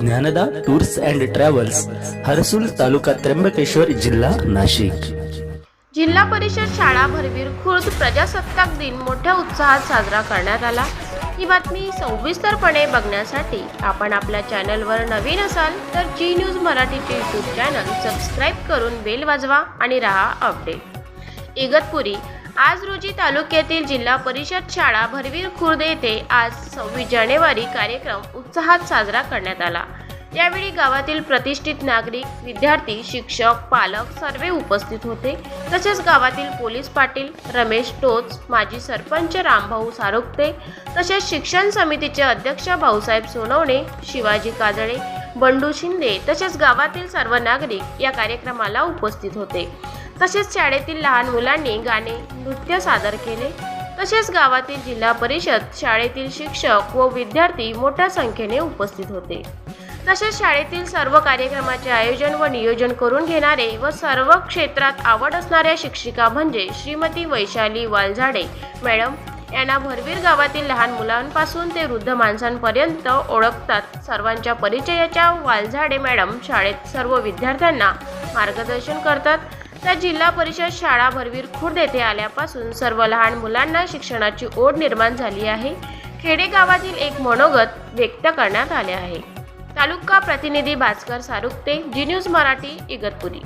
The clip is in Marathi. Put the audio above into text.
Dnyanada tours and travels Harsul तालुका त्र्यंबकेश्वर जिल्हा नाशिक. जिल्हा परिषद शाळा भरवीर खुर्द प्रजासत्ताक दिन मोठ्या उत्साहात साजरा करण्यात आला. ही बातमी सविस्तरपणे बघण्यासाठी आपण आपल्या चॅनलवर नवीन असाल तर जी न्यूज मराठीचे यूट्यूब चॅनल सबस्क्राईब करून बेल वाजवा आणि राहा अपडेट. इगतपुरी आज रोजी तालुक्यातील जिल्हा परिषद शाळा भरवीर खुर्द येथे आज सव्वीस जानेवारी कार्यक्रम उत्साहात साजरा करण्यात आला. यावेळी गावातील प्रतिष्ठित नागरिक विद्यार्थी शिक्षक पालक सर्व उपस्थित होते. तसेच गावातील पोलीस पाटील रमेश टोच माजी सरपंच रामभाऊ सारोपते तसेच शिक्षण समितीचे अध्यक्ष भाऊसाहेब सोनवणे शिवाजी काजळे बंडू शिंदे तसेच गावातील सर्व नागरिक या कार्यक्रमाला उपस्थित होते. तसेच शाळेतील लहान मुलांनी गाणे नृत्य सादर केले. तसेच गावातील जिल्हा परिषद शाळेतील शिक्षक व विद्यार्थी मोठ्या संख्येने उपस्थित होते. तसेच शाळेतील सर्व कार्यक्रमाचे आयोजन व नियोजन करून घेणारे व सर्व क्षेत्रात आवड असणाऱ्या शिक्षिका म्हणजे श्रीमती वैशाली वालझाडे मॅडम. यांना भरवीर गावातील लहान मुलांपासून ते वृद्ध माणसांपर्यंत ओळखतात. सर्वांच्या परिचयाच्या वालझाडे मॅडम शाळेत सर्व विद्यार्थ्यांना मार्गदर्शन करतात. त्या जिल्हा परिषद शाळा भरवीर खुर्द येथे आल्यापासून सर्व लहान मुलांना शिक्षणाची ओढ निर्माण झाली आहे. खेडेगावातील एक मनोगत व्यक्त करण्यात आले आहे. तालुका प्रतिनिधी भास्कर सारुक्ते जी न्यूज मराठी इगतपुरी.